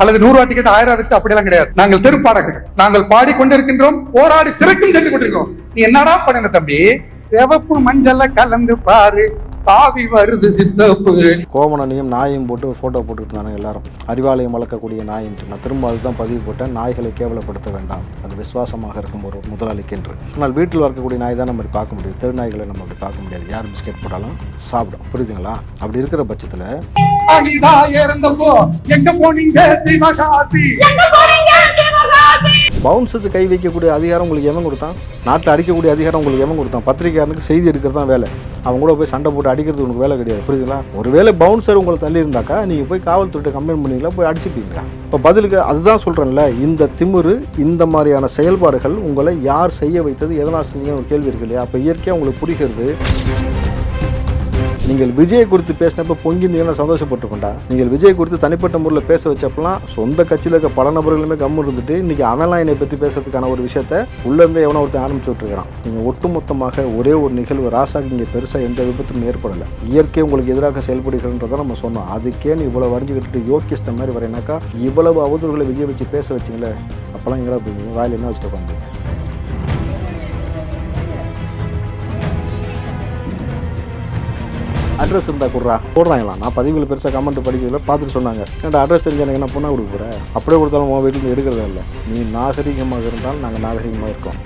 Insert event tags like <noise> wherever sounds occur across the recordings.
அல்லது நூறு ரூபாய் டிக்கெட் ஆயிரம் இருக்கு அப்படியெல்லாம் கிடையாது. நாங்கள் தெருப்பாடகர்கள். நாங்கள் பாடிக்கொண்டிருக்கின்றோம் போராடி சிறக்கும் சென்று கொண்டிருக்கிறோம் நீ என்னடா பண்ணின தம்பி? சிவப்பு மஞ்சள்ல கலந்து பாரு. காவி வருது சித்தப்பு. கோமணனையும் நாயையும் போட்டு ஒரு ஃபோட்டோ போட்டுக்கிட்டு இருந்தாங்க எல்லாரும். அறிவாலயம் வளர்க்கக்கூடிய நாயின்ட்டு நான் திரும்ப அதுதான் பதிவு போட்டேன். நாய்களை கேவலப்படுத்த வேண்டாம். அது விசுவாசமாக இருக்கும் ஒரு முதலாளிக்கு என்று. ஆனால் வீட்டில் வளர்க்கக்கூடிய நாய் தான் நம்ம அப்படி பார்க்க முடியும். தெருநாய்களை நம்ம அப்படி பார்க்க முடியாது. யார் பிஸ்கெட் போட்டாலும் சாப்பிடும். புரியுதுங்களா? அப்படி இருக்கிற பட்சத்தில் அனிதா இறந்தப்போ எங்க போனீங்க சிவகாசி பவுன்சஸ் கை வைக்கக்கூடிய அதிகாரம் உங்களுக்கு எவன் கொடுத்தான்? நாட்டில் அடிக்கக்கூடிய அதிகாரம் உங்களுக்கு எவன் கொடுத்தான்? பத்திரிகையாளனுக்கு செய்தி எடுக்கிறது தான் வேலை. அவங்க கூட போய் சண்டை போட்டு அடிக்கிறது உங்களுக்கு வேலை கிடையாது புரியுதுங்களா? ஒருவேளை பவுன்சர் உங்களை தள்ளி இருந்தாக்கா நீங்கள் போய் காவல்துறை கம்ப்ளைண்ட் பண்ணீங்களா போய் அடிச்சுப்பீங்களா இப்போ பதிலுக்கு அதுதான் சொல்கிறேன்ல இந்த திமிரு இந்த மாதிரியான செயல்பாடுகள் உங்களை யார் செய்ய வைத்தது எதனால் செஞ்சீங்கன்னு ஒரு கேள்வி இருக்கு இல்லையா? அப்போ இயற்கையாக உங்களுக்கு புரிகிறது. நீங்கள் விஜய் குறித்து பேசினப்ப பொங்கியிருந்தீங்கன்னா சந்தோஷப்பட்டுக்கொண்டா நீங்கள் விஜய் குறித்து தனிப்பட்ட முறையில் பேச வச்சப்பெல்லாம் சொந்த கட்சியில் இருக்க பல நபர்களுமே கம்மு இருந்துட்டு இன்னைக்கு அவன்லாம் என்னை பற்றி பேசுறதுக்கான ஒரு விஷயத்த உள்ளேருந்து எவனோ ஒருத்தன் ஆரம்பிச்சு விட்டுருக்கான் நீங்கள் ஒட்டுமொத்தமாக ஒரே ஒரு நிகழ்வு ராசாக்கு இங்கே பெருசாக எந்த விபத்தும் ஏற்படலை. இயற்கை உங்களுக்கு எதிராக செயல்படுகிறன்றதை நம்ம சொன்னோம். அதுக்கே நீ இவ்வளோ வரைஞ்சிக்கிட்டு யோகிஸ்த மாதிரி வரேனாக்கா இவ்வளவு அவதூறுகளை விஜய் வச்சு பேச வச்சிங்களே அப்போலாம் எங்கடா போய் வாயில் என்ன வச்சுட்டு உட்காந்து அட்ரஸ் இருந்தால் கொடுறா. போடுறாங்களாம் நான் பதிவுகளை பெருசாக கமெண்ட் படிக்கிறதுல பார்த்துட்டு சொன்னாங்க. ஏன்டா அட்ரஸ் தெரிஞ்ச எனக்கு என்ன பொண்ணாக கொடுக்க அப்படியே கொடுத்தாலும் உன் வீட்டில் எடுக்கிறதா இல்லை? நீ நாகரிகமாக இருந்தால் நாங்கள் நாகரிகமாக இருக்கோம்.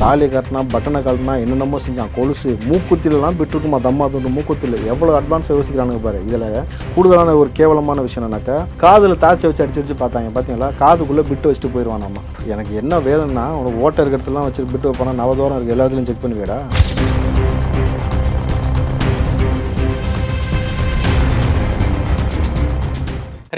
தாலி கட்டினா பட்டனை கட்டினா என்னென்னமோ செஞ்சான். கொலுசு மூக்குத்திலலாம் விட்டுருக்குமா? தம்மா துண்டு மூக்குத்தில். எவ்வளோ அட்வான்ஸாக யோசிக்கிறானுங்க பாரு. இதில் கூடுதலான ஒரு கேவலமான விஷயம் என்னன்னாக்கா காதில் தாச்சி வச்சு அடிச்சு அடிச்சு பார்த்தாங்க. பார்த்தீங்களா காதுக்குள்ளே பிட்டு வச்சுட்டு போயிடுவான் நம்ம எனக்கு என்ன வேணும்னா உனக்கு ஓட்டை இருக்கிறதுலாம் வச்சு பிட்டு வைப்பானா? நவதோரம் இருக்குது எல்லாத்துலையும் செக் பண்ணுவியடா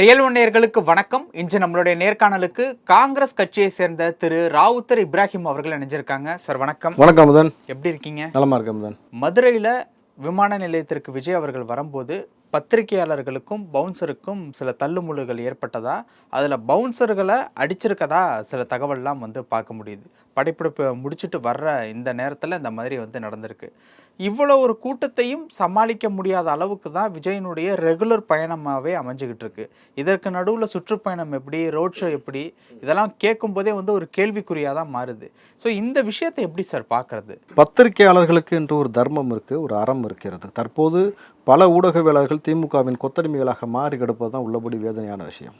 ரியல் ஒன்னியர்களுக்கு வணக்கம். இன்று நம்மளுடைய நேர்காணலுக்கு காங்கிரஸ் கட்சியை சேர்ந்த திரு ராவுத்தர் இப்ராஹிம் அவர்கள் இணைஞ்சிருக்காங்க. சார் வணக்கம். வணக்கம் முதன் எப்படி இருக்கீங்க? நலமா இருக்கேன் முதன் மதுரையில விமான நிலையத்திற்கு விஜய் அவர்கள் வரும்போது பத்திரிகையாளர்களுக்கும் பவுன்சருக்கும் சில தள்ளுமுள்ளுகள் ஏற்பட்டதா? அதில் பவுன்சர்களை அடிச்சிருக்கதா? சில தகவல்லாம் வந்து பார்க்க முடியுது. படைப்பிடிப்பு முடிச்சுட்டு வர்ற இந்த நேரத்தில் இந்த மாதிரி வந்து நடந்திருக்கு. இவ்வளோ ஒரு கூட்டத்தையும் சமாளிக்க முடியாத அளவுக்கு தான் விஜயனுடைய ரெகுலர் பயணமாகவே அமைஞ்சுக்கிட்டு இருக்கு. இதற்கு நடுவில் சுற்றுப்பயணம் எப்படி ரோட் ஷோ எப்படி இதெல்லாம் கேட்கும்போதே வந்து ஒரு கேள்விக்குறியாக தான் மாறுது. ஸோ இந்த விஷயத்தை எப்படி சார் பார்க்கறது? பத்திரிகையாளர்களுக்கு என்று ஒரு தர்மம் இருக்குது ஒரு அறம் இருக்கிறது. தற்போது பல ஊடகவியலாளர்கள் திமுகவின் கொத்தடிமைகளாக மாறி கிடப்பது தான் உள்ளபடி வேதனையான விஷயம்.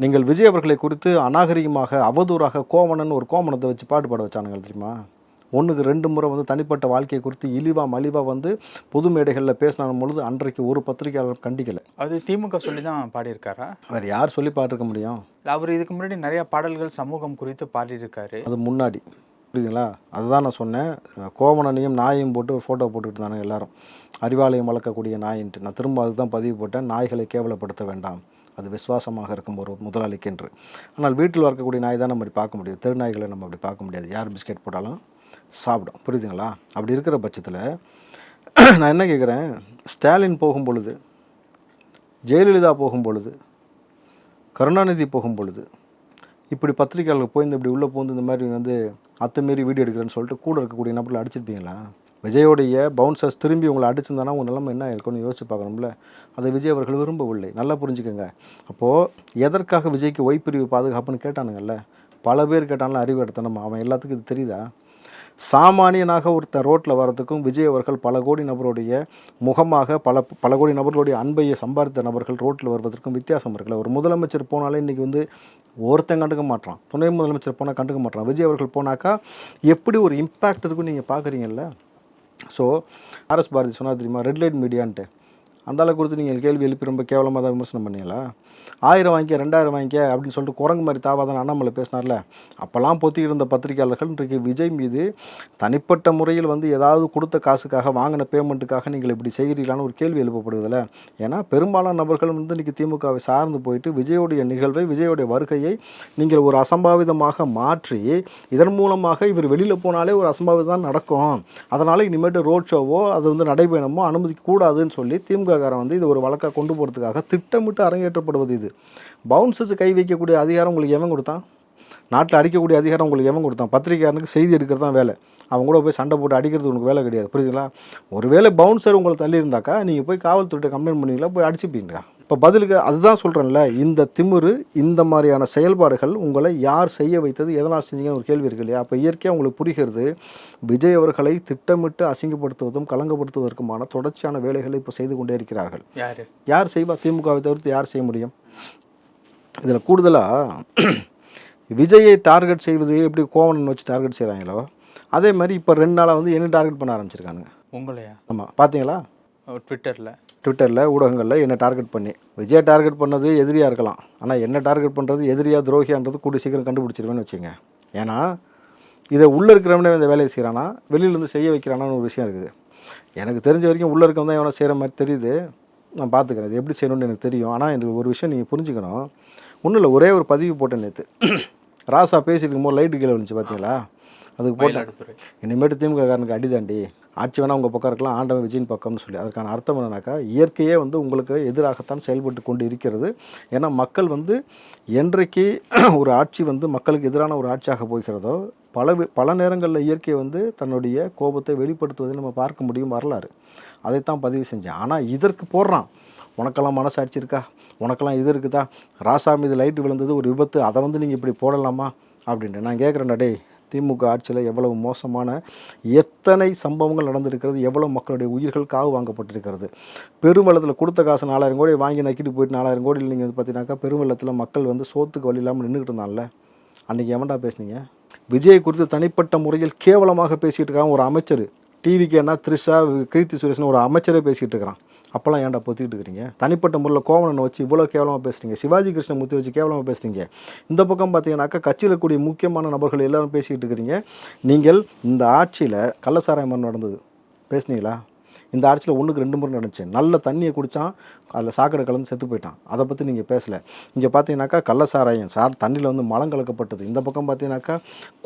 நீங்கள் விஜய் அவர்களை குறித்து அநாகரிகமாக அவதூறாக கோமணன் ஒரு கோமணத்தை வச்சு பாட்டு பாட வச்சானுங்க தெரியுமா? ஒன்றுக்கு ரெண்டு முறை வந்து தனிப்பட்ட வாழ்க்கையை குறித்து இழிவா மலிவா வந்து பொது மேடைகளில் பேசின பொழுது அன்றைக்கு ஒரு பத்திரிகையாளர் கண்டிக்கலை. அது திமுக சொல்லி தான் பாடியிருக்காரா? வேறு யார் சொல்லி பாட்டிருக்க முடியும்? அவர் இதுக்கு முன்னாடி நிறைய பாடல்கள் சமூகம் குறித்து பாடியிருக்காரு. அது முன்னாடி. புரியுதுங்களா? அதுதான் நான் சொன்னேன். கோவணனையும் நாயையும் போட்டு ஒரு ஃபோட்டோ போட்டுக்கிட்டு இருந்தாங்க எல்லாரும். அறிவாலயம் வளர்க்கக்கூடிய நாயின்ட்டு. நான் திரும்ப அதுதான் பதிவு போட்டேன். நாய்களை கேவலப்படுத்த வேண்டாம். அது விசுவாசமாக இருக்கும் ஒரு முதலாளிக்கு என்று. ஆனால் வீட்டில் வளர்க்கக்கூடிய நாய் தான் நம்ம அப்படி பார்க்க முடியும். தெருநாய்களை நம்ம அப்படி பார்க்க முடியாது. யார் பிஸ்கெட் போட்டாலும்? சாப்பிடும். புரியுதுங்களா? அப்படி இருக்கிற பட்சத்தில் <clears throat> நான் என்ன கேட்குறேன் ஸ்டாலின் போகும் பொழுது ஜெயலலிதா போகும் பொழுது கருணாநிதி போகும் பொழுது இப்படி பத்திரிகையாளர்கள் போய் இந்த இப்படி உள்ளே போந்து இந்த மாதிரி வந்து அத்துமீறி வீடியோ எடுக்கிறேன்னு சொல்லிட்டு கூட இருக்கக்கூடிய நபரில் அடிச்சிருப்பீங்களா? விஜயோடைய பவுன்சர்ஸ் திரும்பி உங்களை அடிச்சிருந்தானா உங்கள் நிலைமை என்ன இருக்கும்னு யோசிச்சு பார்க்கணும்ல. அதை விஜய் அவர்கள் விரும்பவில்லை. நல்லா புரிஞ்சுக்கோங்க. அப்போது எதற்காக விஜய்க்கு ஒய் பாதுகாப்புன்னு கேட்டானுங்கல்ல? பல பேர் கேட்டாலும் அறிவு எடுத்தனமா? அவன் எல்லாத்துக்கும் இது தெரியுதா? சாமானியனாக ஒருத்தர் ரோட்டில் வரதுக்கும் விஜய் அவர்கள் பல கோடி நபருடைய முகமாக பல பல கோடி நபர்களுடைய அன்பையை சம்பாதித்த நபர்கள் ரோட்டில் வருவதற்கும் வித்தியாசம் இருக்குல்ல ஒரு முதலமைச்சர் போனாலே இன்றைக்கி வந்து ஒருத்தன் கண்டுக்க மாட்டான் துணை முதலமைச்சர் போனால் கண்டுக்க மாட்டான் விஜய் அவர்கள் போனாக்கா எப்படி ஒரு இம்பேக்ட் இருக்குன்னு நீங்கள் பார்க்குறீங்கல்ல ஸோ ஆர்எஸ் பாரதி சொன்னார் தெரியுமா? ரெட் லைட் மீடியான்ட்டு அந்த அளவுக்கு கொடுத்து நீங்கள் கேள்வி எழுப்பி ரொம்ப கேவலமாக தான் விமர்சனம் பண்ணீங்களா? ஆயிரம் வாங்கிக்க ரெண்டாயிரம் வாங்கிக்க அப்படின்னு சொல்லிட்டு குரங்கு மாதிரி தாவாதான் அண்ணாமலை பேசினார்ல. அப்போல்லாம் பொத்திக்கிட்டு இருந்த பத்திரிகையாளர்கள் இன்றைக்கு விஜய் மீது தனிப்பட்ட முறையில் வந்து ஏதாவது கொடுத்த காசுக்காக வாங்கின பேமெண்ட்டுக்காக நீங்கள் இப்படி செய்கிறீங்களான்னு ஒரு கேள்வி எழுப்பப்படுதில்ல ஏன்னா பெரும்பாலான நபர்கள் வந்து இன்றைக்கி திமுகவை சார்ந்து போயிட்டு விஜயோடைய நிகழ்வை விஜயோடைய வருகையை நீங்கள் ஒரு அசம்பாவிதமாக மாற்றி இதன் மூலமாக இவர் வெளியில் போனாலே ஒரு அசம்பாவிதம் தான் நடக்கும். அதனால் இனிமேட்டு ரோட் ஷோவோ அது வந்து நடைபயணமோ அனுமதிக்க கூடாதுன்னு சொல்லி திமுககாரன் வந்து இது ஒரு வழக்காக கொண்டு போகிறதுக்காக திட்டமிட்டு அரங்கேற்றப்படுவது இது. பவுன்சஸ் கை வைக்கக்கூடிய அதிகாரம் உங்களுக்கு எவன் கொடுத்தான்? நாட்டில் அடிக்கக்கூடிய அதிகாரம் உங்களுக்கு எவன் கொடுத்தான்? பத்திரிகையாளனுக்கு செய்தி எடுக்கிறது தான் வேலை. அவங்க கூட போய் சண்டை போட்டு அடிக்கிறது உங்களுக்கு வேலை கிடையாது. புரியுதுங்களா? ஒருவேளை பவுன்சர் உங்களை தள்ளி இருந்தாக்கா நீங்கள் போய் காவல்துறை கம்ப்ளைண்ட் பண்ணுவீங்களா? போய் அடிச்சுப்பீங்களா? இப்போ பதிலுக்கு அதுதான் சொல்கிறேன்ல இந்த திமிரு இந்த மாதிரியான செயல்பாடுகள் உங்களை யார் செய்ய வைத்தது எதனால் செஞ்சீங்கன்னு ஒரு கேள்வி இருக்கு இல்லையா? அப்போ இயற்கையாக உங்களுக்கு புரிகிறது விஜய் அவர்களை திட்டமிட்டு அசிங்கப்படுத்துவதும் கலங்கப்படுத்துவதற்குமான தொடர்ச்சியான வேலைகளை இப்போ செய்து கொண்டே இருக்கிறார்கள். யாரு? யார் செய்வா? திமுகவை தவிர்த்து யார் செய்ய முடியும்? இதில் கூடுதலாக விஜயை டார்கெட் செய்வது எப்படி கோவணன் வச்சு டார்கெட் செய்கிறாங்களோ அதே மாதிரி இப்போ ரெண்டு நாளாக வந்து என்ன டார்கெட் பண்ண ஆரம்பிச்சிருக்காங்க உங்களையா? ஆமாம் பார்த்தீங்களா ட்விட்டரில் ட்விட்டரில் ஊடகங்களில் என்னை டார்கெட் பண்ணி. விஜய் டார்கெட் பண்ணது எதிரியாக இருக்கலாம். ஆனால் என்ன டார்கெட் பண்ணுறது எதிரியாக துரோகியான்றது கூடி சீக்கிரம் கண்டுபிடிச்சிருவேன்னு வச்சுங்க. ஏன்னா இதை உள்ளே இருக்கிறவனே இந்த வேலையை செய்கிறானா வெளியிலேருந்து செய்ய வைக்கிறானான்னு ஒரு விஷயம் இருக்குது. எனக்கு தெரிஞ்ச வரைக்கும் உள்ளே இருக்கவன் தான் எவனோ செய்கிற மாதிரி தெரியுது. நான் பார்த்துக்கிறேன் இது எப்படி செய்யணும்னு எனக்கு தெரியும். ஆனால் எனக்கு ஒரு விஷயம் நீங்கள் புரிஞ்சுக்கணும். ஒன்றும் இல்லை ஒரே ஒரு பதிவு போட்டேன் நேற்று <clears throat> ராசா பேசிட்டு இருக்கும்போது லைட்டு கீழே விழுந்துச்சு பார்த்தீங்களா அதுக்கு மயிலாடுதுறை. இனிமேட்டு திமுக காரனுக்கு அடிதாண்டி. ஆட்சி வேணா உங்கள் பக்கம் இருக்கலாம் ஆண்டவன் விஜயின் பக்கம்னு சொல்லி. அதற்கான அர்த்தம் என்னன்னாக்கா இயற்கையே வந்து உங்களுக்கு எதிராகத்தான் செயல்பட்டு கொண்டு இருக்கிறது ஏன்னா மக்கள் வந்து என்றைக்கு <clears throat> ஒரு ஆட்சி வந்து மக்களுக்கு எதிரான ஒரு ஆட்சியாக போகிறதோ பல பல நேரங்களில் இயற்கை வந்து தன்னுடைய கோபத்தை வெளிப்படுத்துவதை நம்ம பார்க்க முடியும் வரலாறு. அதைத்தான் பதிவு செஞ்சேன். ஆனால் இதற்கு போடுறான். உனக்கெல்லாம் மனசாட்சி இருக்கா? உனக்கெல்லாம் இது இருக்குதா? ராசா மீது லைட் விழுந்தது ஒரு விபத்து. அதை வந்து நீங்கள் இப்படி போடலாமா? அப்படின்ட்டு. நான் கேட்குறேன்டா டேய் திமுக ஆட்சியில் எவ்வளவு மோசமான எத்தனை சம்பவங்கள் நடந்திருக்கிறது எவ்வளவு மக்களுடைய உயிர்கள் காவு வாங்கப்பட்டிருக்கிறது. பெருமளத்தில் கொடுத்த காசு நாலாயிரம் கோடி வாங்கி நக்கிட்டு போயிட்டு நாலாயிரம் கோடி நீங்கள் வந்து பார்த்தீங்கன்னாக்கா பெருமளத்தில் மக்கள் வந்து சோத்துக்கு வழி இல்லாமல் நின்றுக்கிட்டு இருந்தான்ல அன்றைக்கி எவன்டா பேசுனீங்க? விஜய் குறித்து தனிப்பட்ட முறையில் கேவலமாக பேசிகிட்டு இருக்கான் ஒரு அமைச்சர். டிவிக்கு என்ன த்ரிஷா கீர்த்தி சுரேஷன் ஒரு அமைச்சரே பேசிகிட்டு இருக்கிறான். அப்போல்லாம் ஏன்டா பொத்திக்கிட்டு இருக்கிறீங்க? தனிப்பட்ட முறையில் கோவணனை வச்சு இவ்வளோ கேவலமாக பேசுகிறீங்க சிவாஜி கிருஷ்ணமூர்த்தி வச்சு கேவலமாக பேசுகிறீங்க இந்த பக்கம் பார்த்தீங்கன்னாக்கா கட்சியில் கூடிய முக்கியமான நபர்கள் எல்லாரும் பேசிக்கிட்டு இருக்கிறீங்க. நீங்கள் இந்த ஆட்சியில் கள்ளசாராயம் நடந்தது. பேசுனீங்களா? இந்த ஆட்சியில் ஒன்றுக்கு ரெண்டு முறை நடந்துச்சு. நல்ல தண்ணியை குடித்தான் அதில் சாக்கடை கலந்து செத்து போயிட்டான். அதை பற்றி நீங்கள் பேசலை. இங்கே பார்த்தீங்கன்னாக்கா கள்ளசாராயம் சார் தண்ணியில் வந்து மலம் கலக்கப்பட்டது. இந்த பக்கம் பார்த்தீங்கன்னாக்கா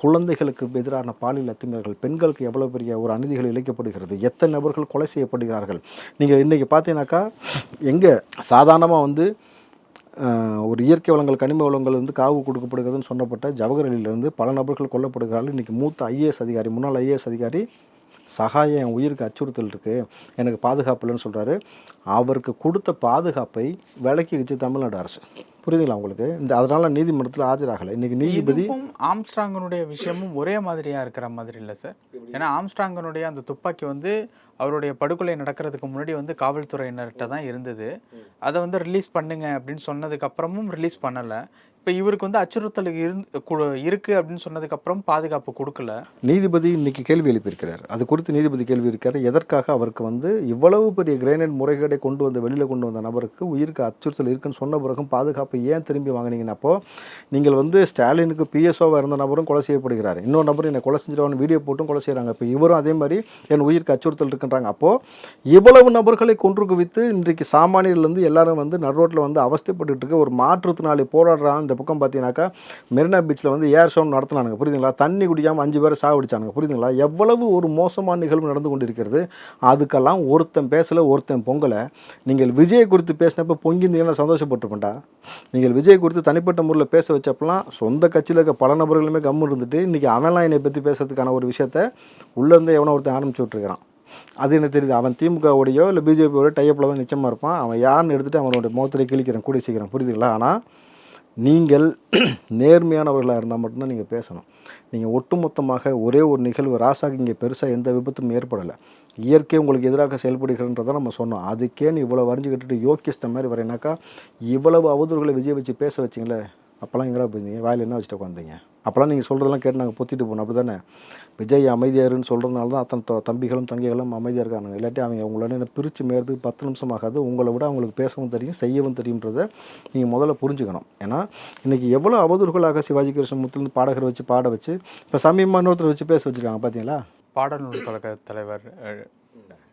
குழந்தைகளுக்கு எதிரான பாலியல் அத்துமீறல்கள் பெண்களுக்கு எவ்வளோ பெரிய ஒரு அநீதிகள் இழைக்கப்படுகிறது எத்தனை நபர்கள் கொலை செய்யப்படுகிறார்கள். நீங்கள் இன்றைக்கி பார்த்தீங்கன்னாக்கா எங்கே சாதாரணமாக வந்து ஒரு இயற்கை வளங்கள் கனிம வளங்கள் வந்து காவு கொடுக்கப்படுகிறதுன்னு சொன்னப்பட்ட ஜவஹர்லிலிருந்து பல நபர்கள் கொல்லப்படுகிறார்கள். இன்றைக்கி மூத்த ஐஏஎஸ் அதிகாரி முன்னாள் ஐஏஎஸ் அதிகாரி சகாயம் என் உயிருக்கு அச்சுறுத்தல் இருக்குது எனக்கு பாதுகாப்பு இல்லைன்னு சொல்கிறாரு அவருக்கு கொடுத்த பாதுகாப்பை விலக்கி வச்சு தமிழ்நாடு அரசு. புரியுதுங்களா உங்களுக்கு? இந்த அதனால் நீதிமன்றத்தில் ஆஜராகலை. இன்றைக்கி நீதிபதி ஆம்ஸ்ட்ராங்கனுடைய விஷயமும் ஒரே மாதிரியாக இருக்கிற மாதிரி இல்லை சார். ஏன்னா ஆம்ஸ்ட்ராங்கனுடைய அந்த துப்பாக்கி வந்து அவருடைய படுகொலை நடக்கிறதுக்கு முன்னாடி வந்து காவல்துறையினர்கிட்ட தான் இருந்தது. அதை வந்து ரிலீஸ் பண்ணுங்க அப்படின்னு சொன்னதுக்கப்புறமும் ரிலீஸ் பண்ணலை. இப்போ இவருக்கு வந்து அச்சுறுத்தல் இருந்து கு- இருக்கு அப்படின்னு சொன்னதுக்கு அப்புறம் பாதுகாப்பு கொடுக்கல. நீதிபதி இன்னைக்கு கேள்வி எழுப்பியிருக்கிறார். அது குறித்து நீதிபதி கேள்வி இருக்கிறார் எதற்காக அவருக்கு வந்து இவ்வளவு பெரிய கிரைனைட் முறைகேடை கொண்டு வந்து வெளியில் கொண்டு வந்த நபருக்கு உயிருக்கு அச்சுறுத்தல் இருக்குன்னு சொன்ன பிறகும் பாதுகாப்பு ஏன் திரும்பி வாங்கினீங்கன்னா அப்போ நீங்கள் வந்து ஸ்டாலினுக்கு பிஎஸ்ஓவாக இருந்த நபரும் கொலை செய்யப்படுகிறார். இன்னொரு நபர் என்னை கொலை செஞ்சிருவான்னு வீடியோ போட்டும் கொலை செய்கிறாங்க இப்போ இவரும் அதே மாதிரி என் உயிருக்கு அச்சுறுத்தல் இருக்குன்றாங்க. அப்போது இவ்வளவு நபர்களை கொன்று குவித்து இன்றைக்கு சாமானியர்லேருந்து எல்லாரும் வந்து நடுரோட்டில் வந்து அவஸ்தைப்பட்டுட்டு இருக்க ஒரு மாற்றுத்தினாலே போராடுறான் அந்த பக்கம் பார்த்தீங்கன்னாக்கா மெரினா பீச்சில் வந்து ஏர் ஷோ நடத்தினானுங்க. புரியுதுங்களா? தண்ணி குடிக்காமல் அஞ்சு பேர் சாவடிச்சானுங்க புரியுதுங்களா? எவ்வளவு ஒரு மோசமான நிகழ்வு நடந்து கொண்டிருக்கிறது. அதுக்கெல்லாம் ஒருத்தன் பேசல ஒருத்தன் பொங்கலை. நீங்கள் விஜய் குறித்து பேசினப்ப பொங்கியிருந்தீங்கன்னா சந்தோஷப்பட்டுருப்பேன்டா நீங்கள் விஜய் குறித்து தனிப்பட்ட முறையில் பேச வச்சப்பெல்லாம் சொந்த கட்சியில் இருக்க பல நபர்களுமே கம்மு இருந்துட்டு இன்றைக்கி அவன்லாம் என்னை பற்றி பேசுறதுக்கான ஒரு விஷயத்த உள்ளேருந்து எவனோ ஒருத்தன் ஆரம்பிச்சு விட்டுருக்கிறான். அது எனக்கு தெரியுது? அவன் திமுகவுடையோ இல்லை பிஜேபியோட டைப்பில் தான் நிச்சயமாக இருப்பான். அவன் யாருன்னு எடுத்துகிட்டு அவனோட முகத்திலே கிழிக்கிறேன் கூடி சீக்கிரம். புரியுதுங்களா? ஆனால் நீங்கள் <clears throat> நேர்மையானவர்களாக இருந்தால் மட்டும்தான் நீங்கள் பேசணும். நீங்கள் ஒட்டுமொத்தமாக ஒரே ஒரு நிகழ்வு ராசாக்கு இங்கே பெருசாக எந்த விபத்தும் ஏற்படலை. இயற்கை உங்களுக்கு எதிராக செயல்படுகிறன்றதை நம்ம சொன்னோம். அதுக்கேன்னு இவ்வளோ வரைஞ்சிக்கிட்டு யோக்கியஸ்த மாதிரி வரேனாக்கா இவ்வளவு அவதூறுகளை விஜய் வச்சு பேச வச்சிங்களே அப்போல்லாம் எங்கடா போயிருந்தீங்க? வாயில் என்ன வச்சுட்டு உட்காந்தீங்க அப்போல்லாம் நீங்கள் சொல்கிறதெல்லாம் கேட்டு நாங்கள் பொத்திட்டு போனோம். அப்படி தானே விஜய் அமைதியாருன்னு சொல்கிறதுனால தான் அத்தனை தம்பிகளும் தங்கைகளும் அமைதியாக இருக்கானுங்க. இல்லாட்டி அவங்க உங்களோட என்ன பிரித்து மேறதுக்கு பத்து நிமிஷம் ஆகாது உங்களை விட அவங்களுக்கு பேசவும் தெரியும் செய்யவும் தெரியுன்றதை நீங்கள் முதல்ல புரிஞ்சுக்கணும். ஏன்னா இன்றைக்கி எவ்வளோ அவதூறுகளாக சிவாஜி கிருஷ்ணமூர்த்திலேருந்து பாடகர் வச்சு பாட வச்சு இப்போ சமீபமாக இன்னொருத்தர் வச்சு பேச வச்சுருக்காங்க பார்த்தீங்களா பாடநூல் கழக தலைவர்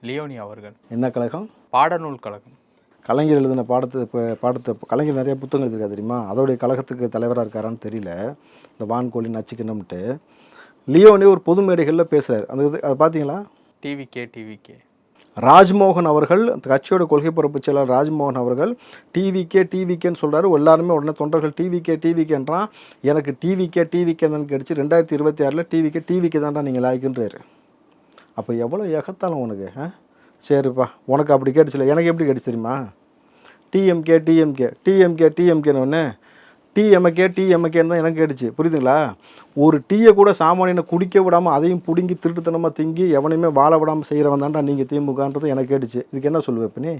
லியோனி அவர்கள். என்ன கழகம்? பாடநூல் கழகம். கலைஞர் எழுதின பாடத்தை இப்போ பாடத்தை கலைஞர் நிறைய புத்தகம் எழுதியிருக்காரு தெரியுமா? அதோடைய கழகத்துக்கு தலைவராக இருக்காரான்னு தெரியல. இந்த வான்கோழி நச்சுக்கணும்ட்டு லியோனே ஒரு பொது மேடைகளில் பேசுகிறார் அந்த இது அதை பார்த்தீங்களா டிவிகே டிவிகே ராஜ்மோகன் அவர்கள் அந்த கட்சியோட கொள்கை பரப்பு செயலாளர் ராஜ்மோகன் அவர்கள் டிவிகே டிவிகேன்னு சொல்றாரு. எல்லாருமே உடனே தொண்டர்கள் டிவிகே டிவிகேன்றான் எனக்கு டிவிகே டிவிகே தான் கிடைச்சி ரெண்டாயிரத்தி இருபத்தி ஆறில் டிவிகே டிவிகே தான்டா நீங்கள் லாய்க்குன்றாரு. அப்போ எவ்வளோ எகத்தாலும் உனக்கு சரிப்பா உனக்கு அப்படி கேட்டுச்சுல எனக்கு எப்படி கேட்டுச்சு தெரியுமா? டிஎம்கே டிஎம்கே டிஎம்கே டிஎம்கேன்னு ஒன்று டிஎம்கே டிஎம்கேன்னு தான் எனக்கு கேட்டுச்சு. புரியுதுங்களா? ஒரு டீயை கூட சாமானியனை குடிக்க விடாமல் அதையும் பிடுங்கி திருட்டுத்தனமாக திங்கி எவனையுமே வாழ விடாமல் செய்கிறவன் தான்டா நீங்கள் திமுகன்றது எனக்கு கேட்டுச்சு. இதுக்கு என்ன சொல்லுவேன் இப்போ நீ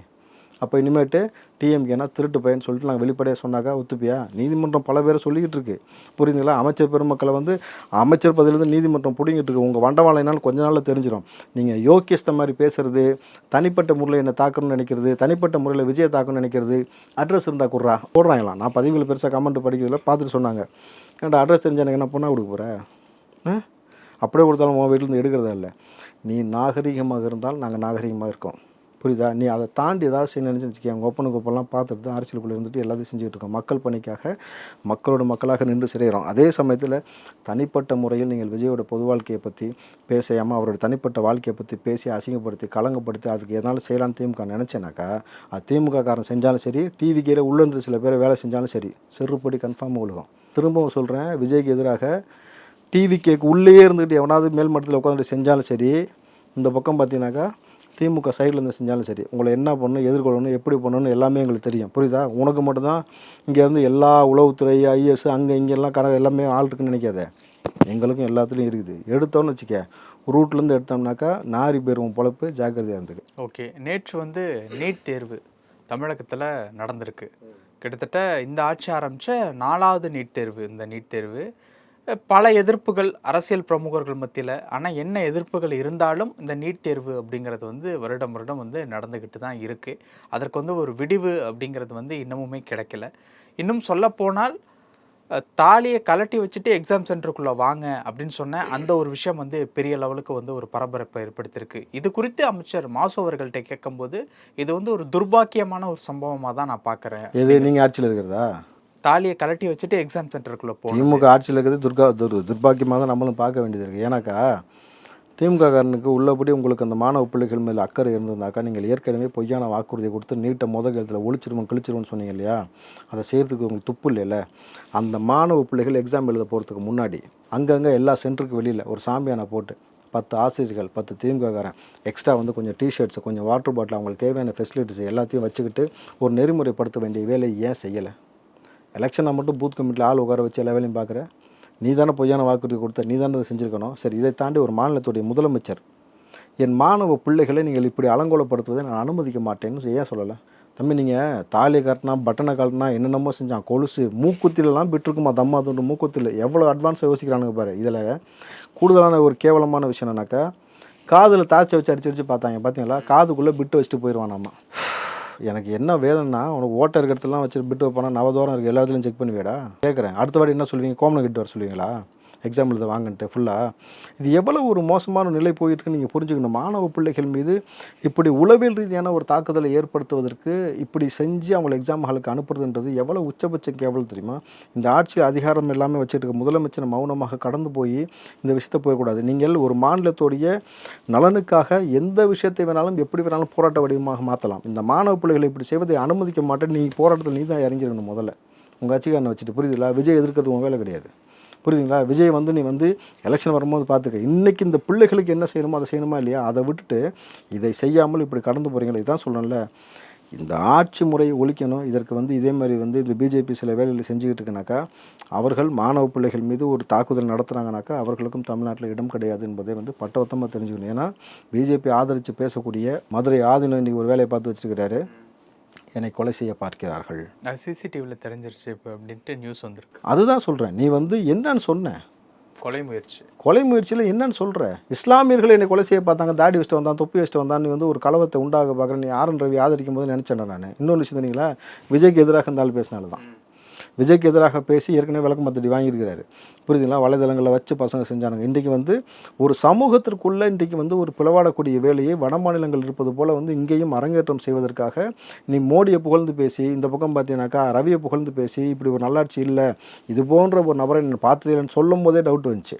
அப்போ இனிமேட்டு டிஎம்கேனா திருட்டு பையன் சொல்லிட்டு நாங்கள் வெளிப்படையாக சொன்னாக்கா ஒத்துப்பியா? நீதிமன்றம் பல பேரை சொல்லிக்கிட்டு இருக்கு. புரியுதுங்களா? அமைச்சர் பெருமக்களை வந்து அமைச்சர் பதிலிருந்து நீதிமன்றம் பிடிங்கிட்டு இருக்கு. உங்கள் வண்டவாளம் கொஞ்ச நாளில் தெரிஞ்சிடும் நீங்கள் யோக்கியஸ்த மாதிரி பேசுறது தனிப்பட்ட முறையில் என்ன தாக்கணும்னு நினைக்கிறது தனிப்பட்ட முறையில் விஜயை தாக்கணும்னு நினைக்கிறது அட்ரஸ் இருந்தால் கொடுறா. போடுறாங்களாம் நான் பதிவில் பெருசாக கமெண்ட் படிக்கிறதுல பார்த்துட்டு சொன்னாங்க. ஏன்டா அட்ரஸ் தெரிஞ்ச எனக்கு என்ன பொண்ணாக கொடுக்க போகிற ஆ? அப்படியே கொடுத்தாலும் உன் வீட்டிலேருந்து எடுக்கிறதா இல்லை? நீ நாகரிகமாக இருந்தால் நாங்கள் நாகரிகமாக இருக்கோம். புரியுதா? நீ அதை தாண்டி ஏதாவது செய்ய நினச்சி வச்சுக்கேன் உங்கள் ஒப்பனுக்கு ஒப்பெல்லாம் பார்த்துட்டு தான் அரசியலுக்குள்ளே இருந்துட்டு எல்லாத்தையும் செஞ்சுட்டு இருக்கோம். மக்கள் பணிக்காக மக்களோட மக்களாக நின்று சிறையிறோம். அதே சமயத்தில் தனிப்பட்ட முறையில் நீங்கள் விஜயோட பொது வாழ்க்கையை பற்றி பேசாமல் அவரோட தனிப்பட்ட வாழ்க்கையை பற்றி பேசி அசிங்கப்படுத்தி களங்கப்படுத்தி அதுக்கு எதனாலும் செய்யலான்னு திமுக நினச்சேனாக்கா அது திமுக காரன் செஞ்சாலும் சரி டிவி கீழே உள்ளேருந்து சில பேர் வேலை செஞ்சாலும் சரி செருப்படி கன்ஃபார்மாக விழுகும் திரும்பவும் சொல்கிறேன் விஜய்க்கு எதிராக டிவி கேக்கு உள்ளே இருந்துக்கிட்டு எவனாவது மேல் மட்டத்தில் உட்காந்துட்டு செஞ்சாலும் சரி இந்த பக்கம் பார்த்தீங்கன்னாக்கா திமுக சைடில் இருந்து செஞ்சாலும் சரி உங்களை என்ன பண்ணணும் எதிர்கொள்ளணும் எப்படி பண்ணணும்னு எல்லாமே எங்களுக்கு தெரியும். புரியுதா? உனக்கு மட்டும்தான் இங்கேருந்து எல்லா உளவுத்துறை ஐஎஸ் அங்கே இங்கெல்லாம் கர எல்லாமே ஆள் இருக்குன்னு நினைக்காத. எங்களுக்கும் எல்லாத்துலேயும் இருக்குது. எடுத்தோன்னு வச்சுக்க ரூட்லேருந்து எடுத்தோம்னாக்கா நாரி பெறும் பொழப்பு ஜாக்கிரதையாக இருந்தது ஓகே நேற்று வந்து நீட் தேர்வு தமிழகத்தில் நடந்திருக்கு. கிட்டத்தட்ட இந்த ஆட்சி ஆரம்பித்த நாலாவது நீட் தேர்வு இந்த நீட் தேர்வு. பல எதிர்ப்புகள் அரசியல் பிரமுகர்கள் மத்தியில். ஆனால் என்ன எதிர்ப்புகள் இருந்தாலும் இந்த நீட் தேர்வு அப்படிங்கிறது வந்து வருடம் வருடம் வந்து நடந்துக்கிட்டு தான் இருக்குது அதற்கு வந்து ஒரு விடிவு அப்படிங்கிறது வந்து இன்னமுமே கிடைக்கல. இன்னும் சொல்லப்போனால் தாலியை கலட்டி வச்சுட்டு எக்ஸாம் சென்டருக்குள்ளே வாங்க அப்படின்னு சொன்ன அந்த ஒரு விஷயம் வந்து பெரிய லெவலுக்கு வந்து ஒரு பரபரப்பை ஏற்படுத்தியிருக்கு. இது குறித்து அமைச்சர் மாசு அவர்கள்ட்ட கேட்கும்போது இது வந்து ஒரு துர்பாக்கியமான ஒரு சம்பவமாக தான் நான் பார்க்குறேன். இது நீங்கள் ஆட்சியில் இருக்கிறதா? தாலியை கலட்டி வச்சுட்டு எக்ஸாம் சென்டருக்குள்ளே போகும் திமுக ஆட்சியில் இருக்கிறது துர்கா துர் துர்பாக்கியமாக தான் நம்மளும் பார்க்க வேண்டியது இருக்குது ஏன்னாக்கா திமுககாரனுக்கு உள்ளபடி உங்களுக்கு அந்த மாணவ பிள்ளைகள் மேலே அக்கறை இருந்திருந்தாக்கா நீங்கள் ஏற்கனவே பொய்யான வாக்குறுதியை கொடுத்து நீட்ட முத கழுத்தில் ஒழிச்சிருவோம் கிழிச்சிருவோம்னு சொன்னீங்க இல்லையா? அதை செய்கிறதுக்கு உங்களுக்கு துப்பு இல்லைல்ல? அந்த மாணவ பிள்ளைகள் எக்ஸாம் எழுத போகிறதுக்கு முன்னாடி அங்கங்கே எல்லா சென்டருக்கு வெளியில் ஒரு சாம்பியானை போட்டு பத்து ஆசிரியர்கள் பத்து திமுககாரன் எக்ஸ்ட்ரா வந்து கொஞ்சம் டிஷர்ட்ஸ் கொஞ்சம் வாட்டர் பாட்டில் அவங்களுக்கு தேவையான ஃபெசிலிட்டிஸ் எல்லாத்தையும் வச்சுக்கிட்டு ஒரு நெறிமுறைப்படுத்த வேண்டிய வேலையை ஏன் செய்யலை? எலெக்ஷனை மட்டும் பூத் கமிட்டியில் ஆள் உட்கார வச்சு எல்லா வேலையும் பார்க்குற நீ தானே பொய்யான வாக்குறுதி கொடுத்த நீ தானே அதை செஞ்சுருக்கணும். சரி இதை தாண்டி ஒரு மாநிலத்துடைய முதலமைச்சர் என் மாணவ பிள்ளைகளை நீங்கள் இப்படி அலங்கோலப்படுத்துவதை நான் அனுமதிக்க மாட்டேன்னு ஏன் சொல்லலை? தம்பி நீங்கள் தாலி காட்டினா பட்டனை காட்டினா என்னென்னமோ செஞ்சான் கொலுசு மூக்குத்திலலாம் விட்டுருக்குமா தம்மா துண்டு மூக்குத்தில்? எவ்வளோ அட்வான்ஸாக யோசிக்கிறானுங்க பாரு. இதில் கூடுதலான ஒரு கேவலமான விஷயம் என்னன்னாக்கா காதில் தாய்ச்சி வச்சு அடிச்சு அடிச்சு பார்த்தாங்க. பார்த்தீங்களா காதுக்குள்ளே பிட்டு வச்சுட்டு போயிடுவான் நம்ம எனக்கு என்ன வேணும்னா உனக்கு ஓட்டர் இருக்க வச்சு பிட்டு வைப்பானா நவதோரம் இருக்குது எல்லா இடத்துலையும் செக் பண்ணுவியடா கேட்குறேன் அடுத்த வாட்டி என்ன சொல்லுவீங்க? கோமனை கிட்ட வர சொல்லுவீங்களா? எக்ஸாம் எழுத வாங்கன்ட்டு ஃபுல்லாக இது எவ்வளோ ஒரு மோசமான நிலை போயிட்டுருக்கு நீங்கள் புரிஞ்சுக்கணும். மாணவ பிள்ளைகள் மீது இப்படி உளவியல் ரீதியான ஒரு தாக்குதலை ஏற்படுத்துவதற்கு இப்படி செஞ்சு அவங்களை எக்ஸாம் ஹாலுக்கு அனுப்புறதுன்றது எவ்வளோ உச்சபட்சம் கேவலம் தெரியுமா? இந்த ஆட்சி அதிகாரம் எல்லாமே வச்சுட்டு இருக்க முதலமைச்சர் மௌனமாக கடந்து போய் இந்த விஷயத்தை போயக்கூடாது நீங்கள் ஒரு மாநிலத்துடைய நலனுக்காக எந்த விஷயத்தை வேணாலும் எப்படி வேணாலும் போராட்ட வடிவமாக மாற்றலாம் இந்த மாணவ பிள்ளைகளை இப்படி செய்வதை அனுமதிக்க மாட்டேன் நீ போராட்டத்தில் நீ தான் இறங்கிடணும் முதல்ல. உங்கள் கட்சிக்காரனை வச்சுட்டு புரியுதுல விஜய் எதிர்க்கிறது உன் வேலை கிடையாது. புரியுதுங்களா? விஜய் வந்து நீ வந்து எலெக்ஷன் வரும்போது பார்த்துக்க இன்னைக்கு இந்த பிள்ளைகளுக்கு என்ன செய்யணுமோ அதை செய்யணுமா இல்லையா? அதை விட்டுட்டு இதை செய்யாமல் இப்படி கடந்து போகிறீங்களே இதுதான் சொல்லணும்ல. இந்த ஆட்சி முறையை ஒழிக்கணும். இதற்கு வந்து இதே மாதிரி வந்து இந்த பிஜேபி சில வேலைகளை செஞ்சுக்கிட்டு இருக்குனாக்கா அவர்கள் மாணவ பிள்ளைகள் மீது ஒரு தாக்குதல் நடத்துகிறாங்கனாக்கா அவர்களுக்கும் தமிழ்நாட்டில் இடம் கிடையாது என்பதை வந்து பட்டவத்தமாக தெரிஞ்சுக்கணும். ஏன்னா பிஜேபி ஆதரித்து பேசக்கூடிய மதுரை ஆதினி ஒரு வேலையை பார்த்து வச்சுருக்கிறாரு. என்னை கொலை செய்ய பார்க்கிறார்கள். அது சிசிடிவியில் தெரிஞ்சிருச்சு இப்போ அப்படின்ட்டு நியூஸ் வந்திருக்கு. அதுதான் சொல்கிறேன் நீ வந்து என்னன்னு சொன்ன. கொலை முயற்சி. கொலை முயற்சியில் என்னன்னு சொல்கிற இஸ்லாமியர்கள் என்னை கொலை செய்ய பார்த்தாங்க. தாடி வச்சுட்டு வந்தான் தொப்பி வச்சுட்டு வந்தான். நீ வந்து ஒரு கலவத்தை உண்டாக பார்க்குற. நீ ஆர் என் ரவி ஆதரிக்கும் போது நினச்சேன் நான். இன்னொன்று விஷயம் தெரியுங்களா? விஜய்க்கு எதிராக இந்த ஆள் பேசினால தான் விஜய்க்கு எதிராக பேசி ஏற்கனவே விளக்கு மத்தடி வாங்கியிருக்கிறாரு. புரியுதுங்களா? வலைதளங்களில் வச்சு பசங்க செஞ்சானுங்க. இன்றைக்கி வந்து ஒரு சமூகத்திற்குள்ளே இன்றைக்கி வந்து ஒரு பிளவாடக்கூடிய வேலையை வட மாநிலங்கள் இருப்பது போல் வந்து இங்கேயும் அரங்கேற்றம் செய்வதற்காக நீ மோடியை புகழ்ந்து பேசி இந்த பக்கம் பார்த்தீங்கன்னாக்கா ரவியை புகழ்ந்து பேசி இப்படி ஒரு நல்லாட்சி இல்லை இது போன்ற ஒரு நபரை நான் பார்த்ததில்லைன்னு சொல்லும் போதே டவுட் வந்துச்சு.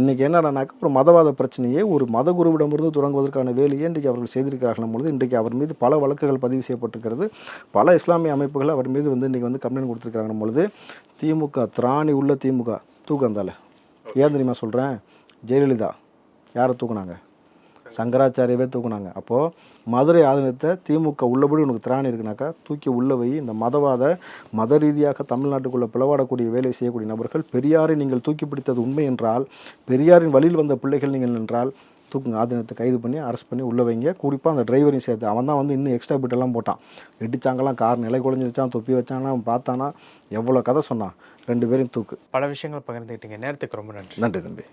இன்றைக்கி என்னடானாக்கா ஒரு மதவாத பிரச்சனையை ஒரு மதகுருவிடமிருந்து தொடங்குவதற்கான வேலையை இன்றைக்கி அவர்கள் செய்திருக்கிறார்கள் பொழுது இன்றைக்கு அவர் மீது பல வழக்குகள் பதிவு செய்யப்பட்டிருக்கிறது. பல இஸ்லாமிய அமைப்புகள் அவர் மீது வந்து இன்றைக்கி வந்து கம்ப்ளைண்ட் கொடுத்துருக்காங்க பொழுது திமுக திராணி உள்ள திமுக தூக்கம் தால ஏன் தெரியுமா சொல்கிறேன் ஜெயலலிதா. யாரை தூக்குனாங்க? சங்கராச்சாரியவே தூக்குனாங்க. அப்போது மதுரை ஆதீனத்தை திமுக உள்ளபடி உனக்கு திராணி இருக்குனாக்கா தூக்கி உள்ள வை. இந்த மதவாத மத ரீதியாக தமிழ்நாட்டுக்குள்ளே பிளவாடக்கூடிய வேலை செய்யக்கூடிய நபர்கள் பெரியாரை நீங்கள் தூக்கி பிடித்தது உண்மை என்றால் பெரியாரின் வழியில் வந்த பிள்ளைகள் நீங்கள் என்றால் தூக்குங்க ஆதீனத்தை கைது பண்ணி அரெஸ்ட் பண்ணி உள்ளே வைங்க. குறிப்பாக அந்த டிரைவரையும் சேர்த்து. அவன் தான் வந்து இன்னும் எக்ஸ்ட்ரா பிட்டெல்லாம் போட்டான். இடிச்சாங்களாம் கார் நிலை குழஞ்சிருச்சான் தொப்பி அவன் பார்த்தானா எவ்வளோ கதை சொன்னான். ரெண்டு பேரையும் தூக்கு. பல விஷயங்கள் பகிர்ந்துக்கிட்டீங்க நேரத்துக்கு ரொம்ப நன்றி. நன்றி தம்பி.